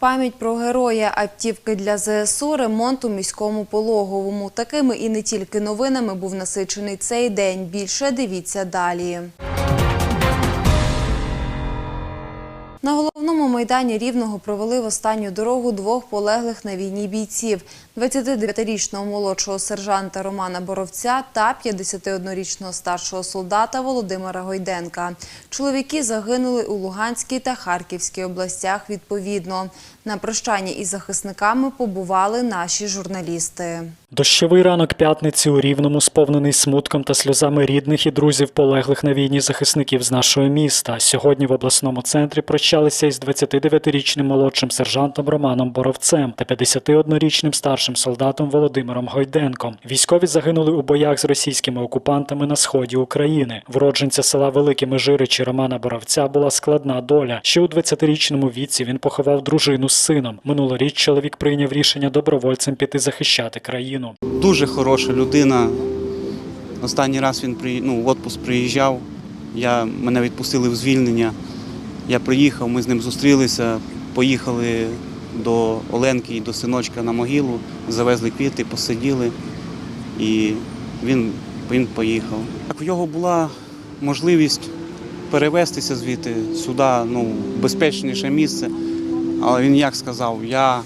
Пам'ять про героя, автівки для ЗСУ, ремонт у міському пологовому. Такими і не тільки новинами був насичений цей день. Більше дивіться далі. На головному майдані Рівного провели в останню дорогу двох полеглих на війні бійців – 29-річного молодшого сержанта Романа Боровця та 51-річного старшого солдата Володимира Гойденка. Чоловіки загинули у Луганській та Харківській областях відповідно. На прощанні із захисниками побували наші журналісти. Дощовий ранок п'ятниці у Рівному сповнений смутком та сльозами рідних і друзів полеглих на війні захисників з нашого міста. Сьогодні в обласному центрі прощалися із 29-річним молодшим сержантом Романом Боровцем та 51-річним старшим солдатом Володимиром Гойденком. Військові загинули у боях з російськими окупантами на сході України. Вродженця села Великі Межиричі Романа Боровця була складна доля. Ще у 20-річному віці він поховав дружину з сином. Минулоріч чоловік прийняв рішення добровольцем піти захищати країну. Дуже хороша людина. Останній раз він при, ну, в отпуск приїжджав. Я, мене відпустили в звільнення. Я приїхав, ми з ним зустрілися, поїхали до Оленки і до синочка на могилу, завезли квіти, посиділи, і він, він поїхав. Так, в нього була можливість перевестися звідти сюди, ну, безпечніше місце. Але він як сказав, я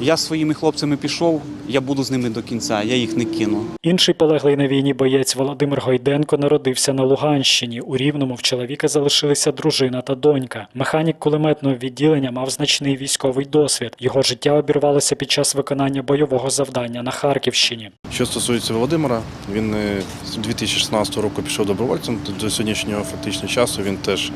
я зі своїми хлопцями пішов, я буду з ними до кінця, я їх не кину. Інший полеглий на війні боєць Володимир Гойденко народився на Луганщині. У Рівному в чоловіка залишилися дружина та донька. Механік кулеметного відділення мав значний військовий досвід. Його життя обірвалося під час виконання бойового завдання на Харківщині. Що стосується Володимира, він е, з 2016 року пішов добровольцем. До сьогоднішнього фактично часу він теж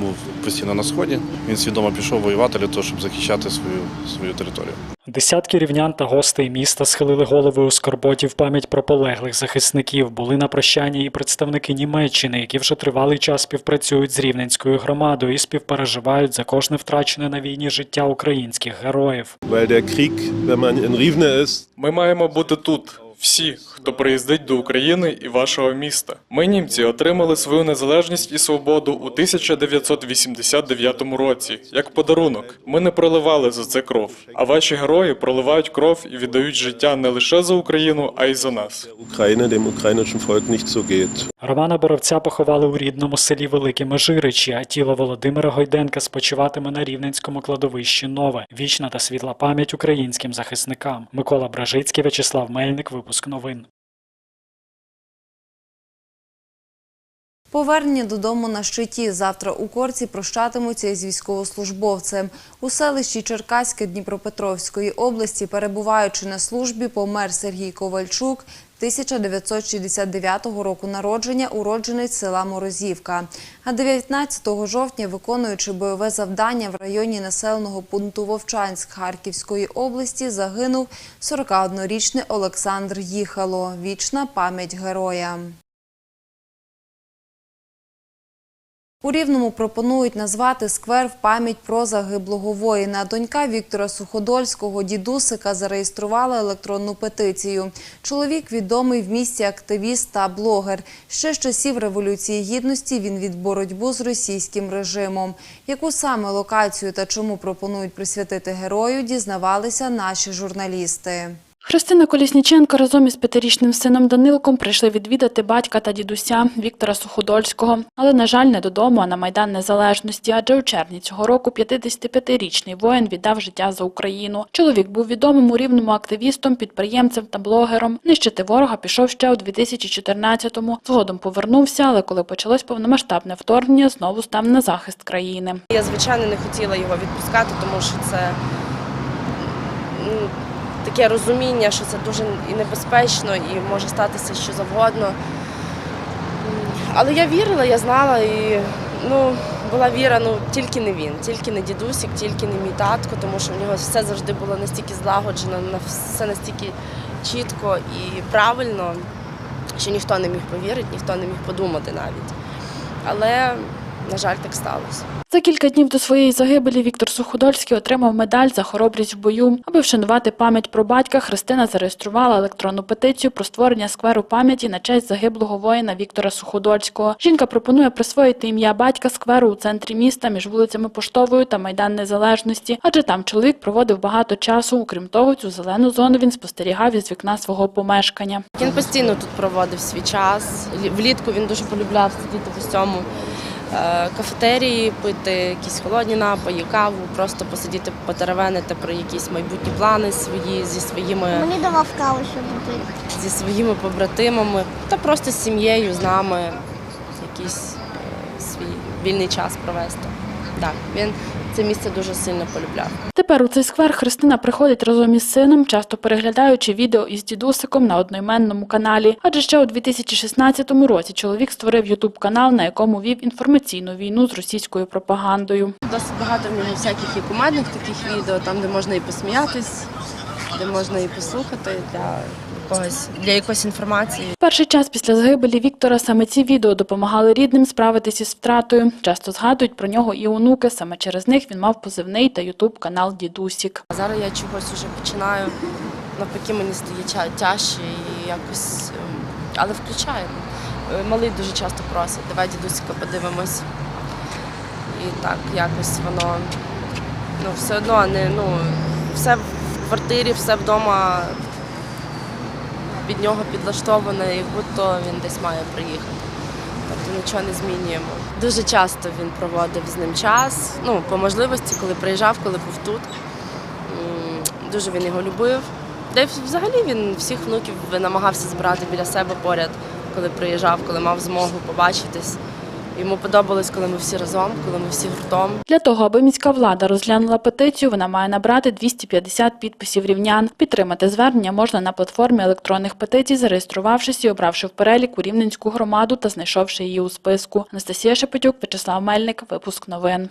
був постійно на сході. Він свідомо пішов воювати для того, щоб захищати свою, свою територію. Десятки рівнян та гостей міста схилили голови у скорботі в пам'ять про полеглих захисників. Були на прощанні і представники Німеччини, які вже тривалий час співпрацюють з рівненською громадою і співпереживають за кожне втрачене на війні життя українських героїв. Ми маємо бути тут. Всі, хто приїздить до України і вашого міста. Ми, німці, отримали свою незалежність і свободу у 1989 році, як подарунок. Ми не проливали за це кров. А ваші герої проливають кров і віддають життя не лише за Україну, а й за нас. Ukraine, dem ukrainischen Volk nicht so geht. Романа Боровця поховали у рідному селі Великі Межиричі, а тіло Володимира Гойденка спочиватиме на рівненському кладовищі Нове. Вічна та світла пам'ять українським захисникам. Микола Бражицький, В'ячеслав Мельник. Випуск новин. Повернення додому на щиті. Завтра у Корці прощатимуться із військовослужбовцем. У селищі Черкаське Дніпропетровської області, перебуваючи на службі, помер Сергій Ковальчук, 1969 року народження, уродженець села Морозівка. А 19 жовтня, виконуючи бойове завдання в районі населеного пункту Вовчанськ Харківської області, загинув 41-річний Олександр Їхало. Вічна пам'ять героя. У Рівному пропонують назвати сквер в пам'ять про загиблого воїна. Донька Віктора Суходольського, дідусика, зареєструвала електронну петицію. Чоловік відомий в місті активіст та блогер. Ще з часів Революції Гідності він від боротьбу з російським режимом. Яку саме локацію та чому пропонують присвятити герою, дізнавалися наші журналісти. Христина Колісніченко разом із п'ятирічним сином Данилком прийшли відвідати батька та дідуся Віктора Суходольського. Але, на жаль, не додому, а на Майдан Незалежності, адже у червні цього року 55-річний воїн віддав життя за Україну. Чоловік був відомим у рівному активістом, підприємцем та блогером. Нищити ворога пішов ще у 2014-му. Згодом повернувся, але коли почалось повномасштабне вторгнення, знову став на захист країни. Я, звичайно, не хотіла його відпускати, тому що це ну, таке розуміння, що це дуже і небезпечно, і може статися що завгодно. Але я вірила, я знала, і ну, була віра, ну тільки не він, тільки не дідусік, тільки не мій татко, тому що в нього все завжди було настільки злагоджено, все настільки чітко і правильно, що ніхто не міг повірити, ніхто не міг подумати навіть. Але на жаль, так сталося. За кілька днів до своєї загибелі Віктор Суходольський отримав медаль за хоробрість в бою. Аби вшанувати пам'ять про батька, Христина зареєструвала електронну петицію про створення скверу пам'яті на честь загиблого воїна Віктора Суходольського. Жінка пропонує присвоїти ім'я батька скверу у центрі міста між вулицями Поштовою та Майдан Незалежності, адже там чоловік проводив багато часу. Окрім того, цю зелену зону він спостерігав із вікна свого помешкання. Він постійно тут проводив свій час. Лі- Влітку він дуже полюбляв сидіти в е, кафетерії, пити якісь холодні напої, каву, просто посидіти потеревенити про якісь майбутні плани свої зі своїми Мені давав каву, щоб пити. зі своїми побратимами та просто з сім'єю, з нами якийсь е, свій вільний час провести. Так, він це місце дуже сильно полюбляв. Тепер у цей сквер Христина приходить разом із сином, часто переглядаючи відео із дідусиком на одноіменному каналі. Адже ще у 2016 році чоловік створив ютуб канал, на якому вів інформаційну війну з російською пропагандою. Досить багато в нього всяких і кумедних таких відео, там де можна і посміятись, де можна і послухати для якогось для якоїсь інформації. Перший час після загибелі Віктора саме ці відео допомагали рідним справитись із втратою. Часто згадують про нього і онуки. Саме через них він мав позивний та ютуб канал Дідусік. А зараз я чогось уже починаю. Навпаки, мені стає тяжче і якось. ем, Але включаю. Е, Малий дуже часто просить, давай дідусика подивимось. І так якось воно ну, все одно не ну, все в квартирі, все вдома під нього підлаштоване, як будто він десь має приїхати. Тобто нічого не змінюємо. Дуже часто він проводив з ним час. Ну, по можливості, коли приїжджав, коли був тут. Дуже він його любив. Де взагалі він всіх внуків намагався збирати біля себе поряд, коли приїжджав, коли мав змогу побачитись. Йому подобалось, коли ми всі разом, коли ми всі гуртом. Для того, аби міська влада розглянула петицію, вона має набрати 250 підписів рівнян. Підтримати звернення можна на платформі електронних петицій, зареєструвавшись і обравши в перелік у Рівненську громаду та знайшовши її у списку. Анастасія Шепетюк, Вячеслав Мельник, випуск новин.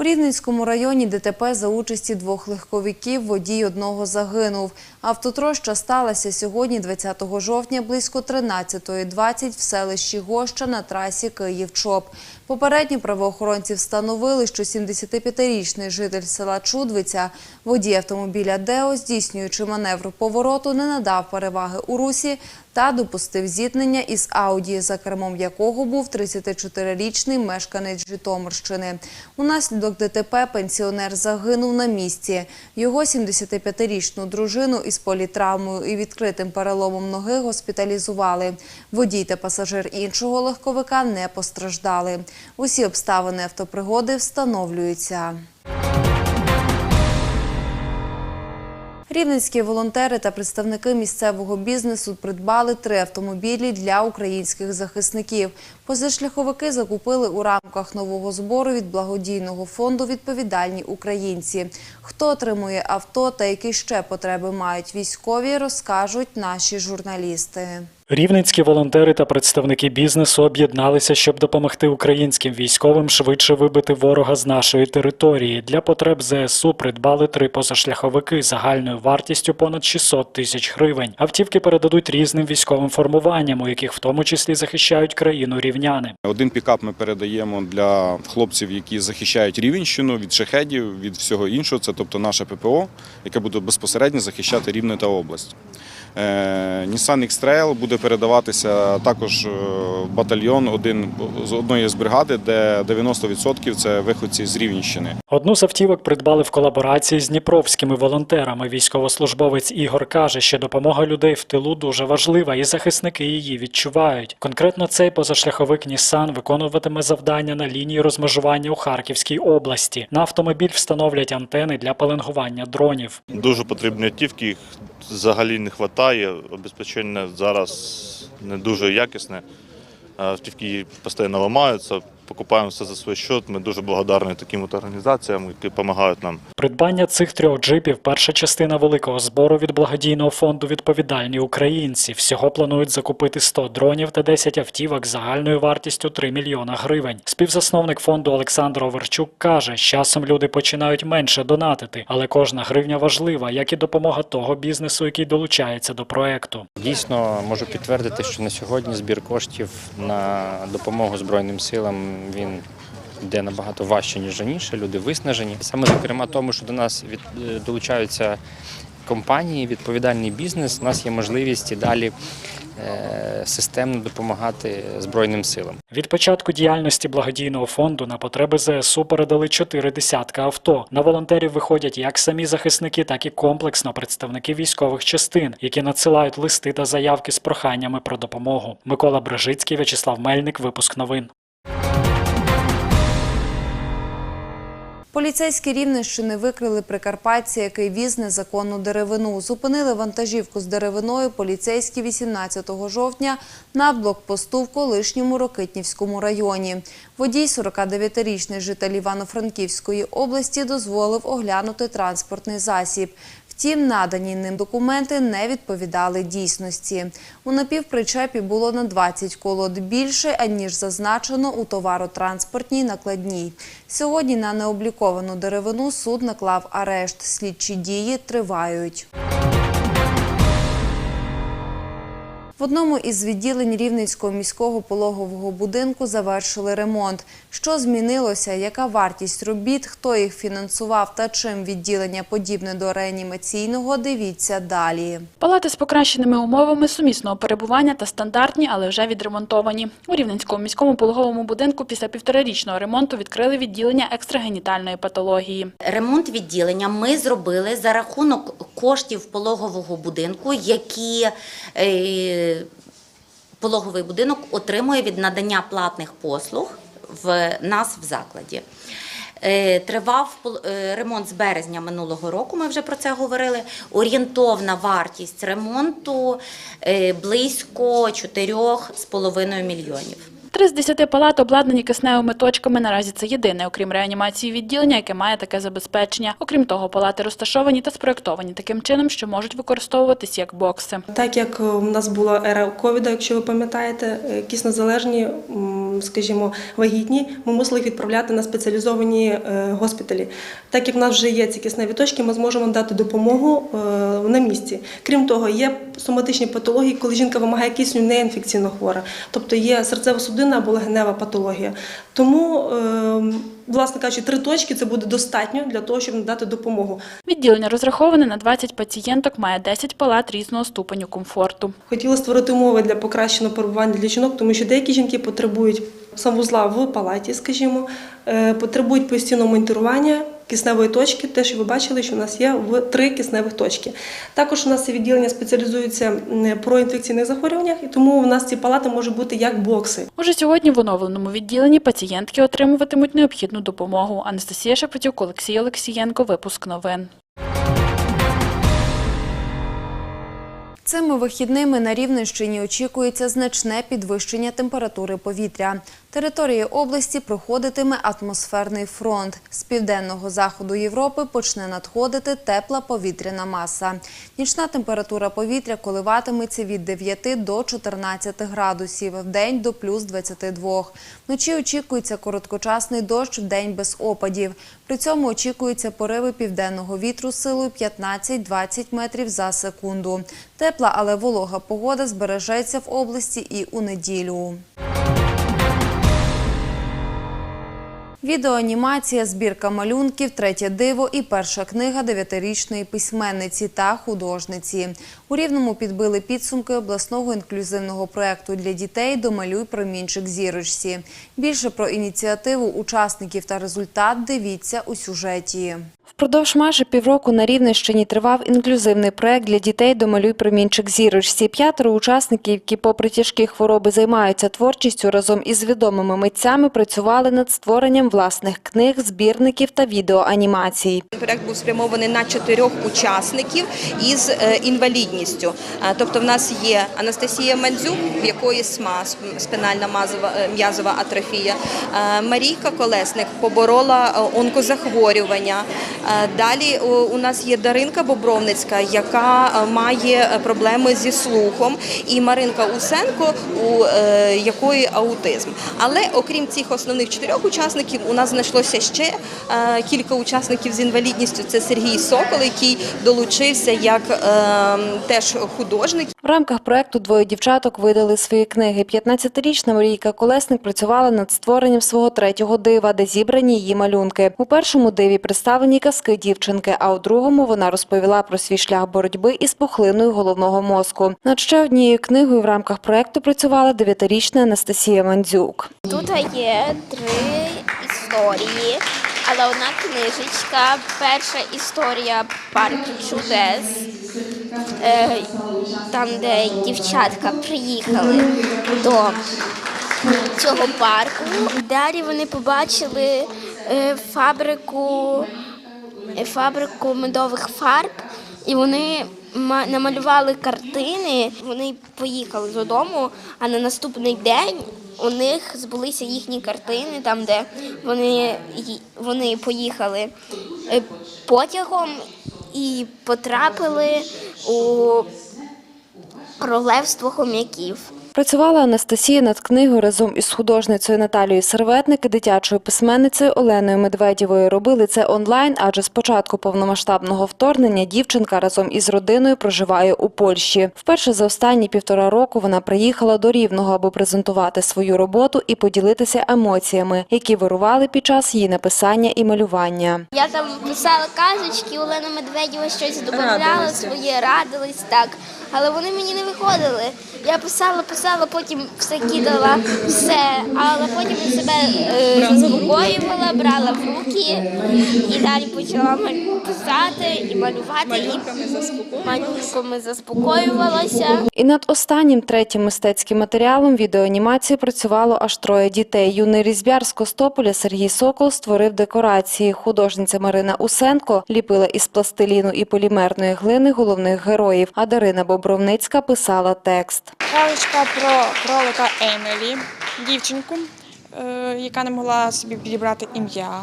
У Рівненському районі ДТП за участі двох легковиків водій одного загинув. Автотроща сталася сьогодні, 20 жовтня, близько 13.20 в селищі Гоща на трасі Київ-Чоп. Попередньо правоохоронці встановили, що 75-річний житель села Чудвиця, водій автомобіля Део, здійснюючи маневр повороту, не надав переваги у русі та допустив зіткнення із Ауді, за кермом якого був 34-річний мешканець Житомирщини. Унаслідок ДТП пенсіонер загинув на місці. Його 75-річну дружину із політравмою і відкритим переломом ноги госпіталізували. Водій та пасажир іншого легковика не постраждали. Усі обставини автопригоди встановлюються. Рівненські волонтери та представники місцевого бізнесу придбали три автомобілі для українських захисників. Позашляховики закупили у рамках нового збору від благодійного фонду «Відповідальні українці». Хто отримує авто та які ще потреби мають військові, розкажуть наші журналісти. Рівненські волонтери та представники бізнесу об'єдналися, щоб допомогти українським військовим швидше вибити ворога з нашої території. Для потреб ЗСУ придбали три позашляховики загальною вартістю понад 600 тисяч гривень. Автівки передадуть різним військовим формуванням, у яких в тому числі захищають країну рівняни. Один пікап ми передаємо для хлопців, які захищають Рівенщину від шахедів, від всього іншого. Це тобто наше ППО, яке буде безпосередньо захищати Рівне та область. Е, Nissan X-Trail буде передаватися також е, батальйон один з одної з бригади, де 90% це виходці з Рівненщини. Одну з автівок придбали в колаборації з дніпровськими волонтерами. Військовослужбовець Ігор каже, що допомога людей в тилу дуже важлива, і захисники її відчувають. Конкретно цей позашляховик Нісан виконуватиме завдання на лінії розмежування у Харківській області. На автомобіль встановлять антени для пеленгування дронів. Дуже потрібні автівки, їх взагалі не вистачає. Обезпечення зараз не дуже якісне. Автівки постійно ламаються, покупаємо все за свій счет. Ми дуже благодарні таким от організаціям, які допомагають нам. Придбання цих трьох джипів перша частина великого збору від благодійного фонду Відповідальні українці. Всього планують закупити 100 дронів та 10 автівок загальною вартістю 3 мільйона гривень. Співзасновник фонду Олександр Оверчук каже, з часом люди починають менше донатити, але кожна гривня важлива, як і допомога того бізнесу, який долучається до проекту. Дійсно можу підтвердити, що на сьогодні збір коштів на допомогу Збройним силам він йде набагато важче, ніж раніше. Люди виснажені. Саме зокрема тому, що до нас від, е, долучаються компанії, відповідальний бізнес. У нас є можливість і далі е, системно допомагати Збройним силам. Від початку діяльності благодійного фонду на потреби ЗСУ передали чотири десятка авто. На волонтерів виходять як самі захисники, так і комплексно представники військових частин, які надсилають листи та заявки з проханнями про допомогу. Микола Брежицький, В'ячеслав Мельник, випуск новин. Поліцейські Рівненщини викрили прикарпатця, який віз незаконну деревину. Зупинили вантажівку з деревиною поліцейські 18 жовтня на блокпосту в колишньому Рокитнівському районі. Водій 49-річний житель Івано-Франківської області дозволив оглянути транспортний засіб. Втім, надані ним документи не відповідали дійсності. У напівпричепі було на 20 колод більше, аніж зазначено у товаротранспортній накладній. Сьогодні на необліковану деревину суд наклав арешт. Слідчі дії тривають. В одному із відділень Рівненського міського пологового будинку завершили ремонт. Що змінилося, яка вартість робіт, хто їх фінансував та чим відділення подібне до реанімаційного, дивіться далі. Палати з покращеними умовами сумісного перебування та стандартні, але вже відремонтовані. У Рівненському міському пологовому будинку після півторарічного ремонту відкрили відділення екстрагенітальної патології. Ремонт відділення ми зробили за рахунок коштів пологового будинку, які е, пологовий будинок отримує від надання платних послуг в нас в закладі. Е, Тривав е, ремонт з березня минулого року. Ми вже про це говорили. Орієнтовна вартість ремонту е, близько 4,5 мільйонів. Три з десяти палат обладнані кисневими точками. Наразі це єдине, окрім реанімації відділення, яке має таке забезпечення. Окрім того, палати розташовані та спроектовані таким чином, що можуть використовуватись як бокси. Так як у нас була ера ковіда, якщо ви пам'ятаєте, е, киснезалежні, скажімо, вагітні, ми мусили відправляти на спеціалізовані е, госпіталі. Так як в нас вже є ці кисневі точки, ми зможемо дати допомогу е, на місці. Крім того, є соматичні патології, коли жінка вимагає кисню неінфекційно хвора, тобто є серцево-судинна або легенева патологія. Тому, е, власне кажучи, три точки це буде достатньо для того, щоб надати допомогу. Відділення розраховане на 20 пацієнток, має 10 палат різного ступеню комфорту. Хотіла створити умови для покращеного перебування для жінок, тому що деякі жінки потребують санвузла в палаті, скажімо, е, потребують постійного монітурування кисневої точки. Те, що ви бачили, що у нас є в три кисневих точки. Також у нас це відділення спеціалізується про інфекційних захворюваннях, і тому у нас ці палати можуть бути як бокси. Уже сьогодні в оновленому відділенні пацієнтки отримуватимуть необхідну допомогу. Анастасія Шепетюк, Олексій Олексієнко, випуск новин. Цими вихідними на Рівненщині очікується значне підвищення температури повітря. Територією області проходитиме атмосферний фронт. З південного заходу Європи почне надходити тепла повітряна маса. Нічна температура повітря коливатиметься від 9 до 14 градусів, в день до плюс 22. Вночі очікується короткочасний дощ, в день без опадів. При цьому очікуються пориви південного вітру силою 15-20 метрів за секунду. Тепла, але волога погода збережеться в області і у неділю. Відеоанімація, збірка малюнків, третє диво і перша книга дев'ятирічної письменниці та художниці. У Рівному підбили підсумки обласного інклюзивного проєкту для дітей «Домалюй промінчик зірочці». Більше про ініціативу учасників та результат дивіться у сюжеті. Впродовж майже півроку на Рівненщині тривав інклюзивний проект для дітей «Домалюй промінчик зірочці». П'ятеро учасників, які попри тяжкі хвороби займаються творчістю, разом із відомими митцями працювали над створенням власних книг, збірників та відеоанімацій. Проект був спрямований на чотирьох учасників із е, інвалідністю. Е, Тобто, в нас є Анастасія Мандзюк, в якої СМА спинальна е, м'язова атрофія. Марійка Колесник поборола е, онкозахворювання. Далі у- нас є Даринка Бобровницька, яка е, має проблеми зі слухом, і Маринка Усенко, у якої аутизм. Але окрім цих основних чотирьох учасників, у нас знайшлося ще кілька учасників з інвалідністю. Це Сергій Сокол, який долучився як е, теж художник. В рамках проекту двоє дівчаток видали свої книги. 15-річна Марійка Колесник працювала над створенням свого третього дива, де зібрані її малюнки. У першому диві представлені казки дівчинки, а у другому вона розповіла про свій шлях боротьби із пухлиною головного мозку. Над ще однією книгою в рамках проекту працювала дев'ятирічна Анастасія Мандзюк. Тут є три історії, але одна книжечка. Перша історія парку чудес. Е, Там, де дівчатка приїхали до цього парку. Далі вони побачили е, фабрику, е, фабрику медових фарб, і вони намалювали картини. Вони поїхали додому, а на наступний день у них збулися їхні картини, там, де вони, вони поїхали е, потягом і потрапили у королевство хом'яків. Працювала Анастасія над книгою разом із художницею Наталією Серветник і дитячою письменницею Оленою Медведєвою. Робили це онлайн, адже з початку повномасштабного вторгнення дівчинка разом із родиною проживає у Польщі. Вперше за останні півтора року вона приїхала до Рівного, аби презентувати свою роботу і поділитися емоціями, які вирували під час її написання і малювання. Я там писала казочки, Олена Медведєва щось додавала своє, радились так. Але вони мені не виходили. Я писала, писала, потім все кидала, все. Але потім я себе е, заспокоювала, брала в руки і далі почала писати і малювати. Малюнками заспокоювалася. Малюнками заспокоювалася. І над останнім третім мистецьким матеріалом відеоанімації працювало аж троє дітей. Юний різьбяр з Костополя Сергій Сокол створив декорації. Художниця Марина Усенко ліпила із пластиліну і полімерної глини головних героїв, а Дарина Бобровницька писала текст. Казочка про кролика Емелі, дівчинку, е, яка не могла собі підібрати ім'я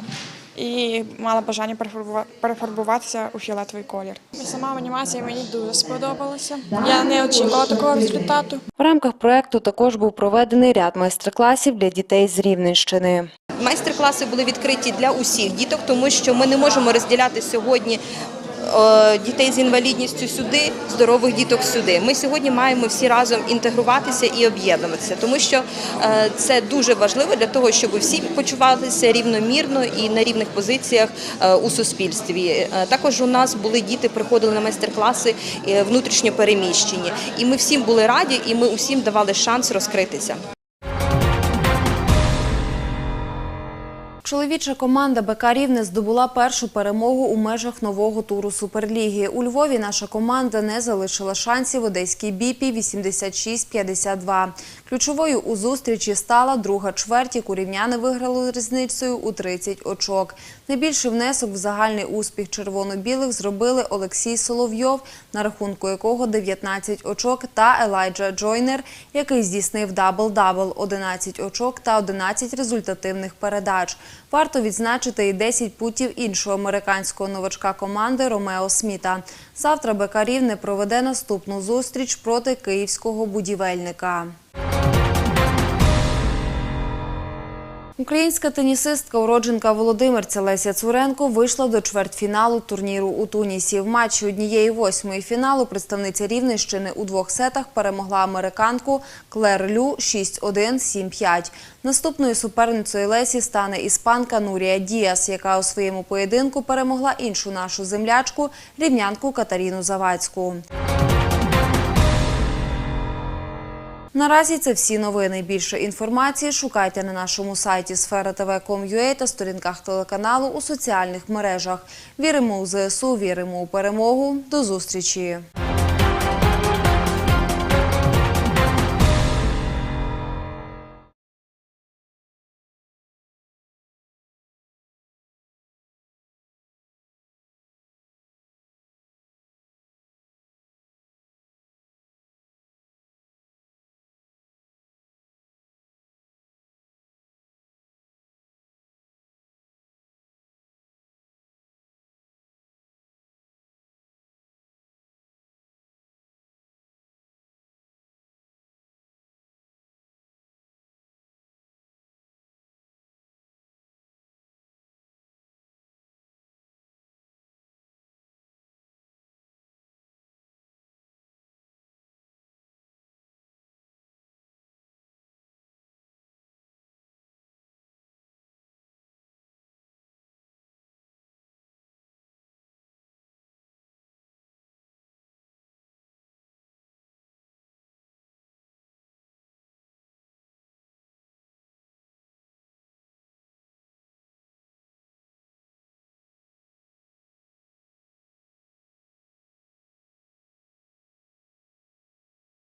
і мала бажання перефарбува- перефарбуватися у фіолетовий колір. Сама анімація мені дуже сподобалася. Я не очікувала такого результату. В рамках проекту також був проведений ряд майстер-класів для дітей з Рівненщини. Майстер-класи були відкриті для усіх діток, тому що ми не можемо розділяти сьогодні. Е, Дітей з інвалідністю сюди, здорових діток сюди. Ми сьогодні маємо всі разом інтегруватися і об'єднуватися, тому що е, це дуже важливо для того, щоб всі почувалися рівномірно і на рівних позиціях е, у суспільстві. Також у нас були діти, приходили на майстер-класи внутрішньо переміщені, і ми всім були раді, і ми усім давали шанс розкритися. Чоловіча команда БК Рівне здобула першу перемогу у межах нового туру Суперліги. У Львові наша команда не залишила шансів одеській біпі 86-52. Ключовою у зустрічі стала друга чверть, яку рівняни виграли різницею у 30 очок. Найбільший внесок в загальний успіх червоно-білих зробили Олексій Соловйов, на рахунку якого 19 очок, та Елайджа Джойнер, який здійснив дабл-дабл – 11 очок та 11 результативних передач. Варто відзначити і 10 путів іншого американського новачка команди Ромео Сміта. Завтра Бекарів не проведе наступну зустріч проти київського будівельника. Українська тенісистка, уродженка Володимирця Леся Цуренко вийшла до чвертьфіналу турніру у Тунісі. В матчі однієї восьмої фіналу представниця Рівненщини у двох сетах перемогла американку Клер Лю 6-1, 7-5. Наступною суперницею Лесі стане іспанка Нурія Діас, яка у своєму поєдинку перемогла іншу нашу землячку – рівнянку Катаріну Завадську. Наразі це всі новини. Більше інформації шукайте на нашому сайті sfera.tv.com.ua та сторінках телеканалу у соціальних мережах. Віримо у ЗСУ, віримо у перемогу. До зустрічі!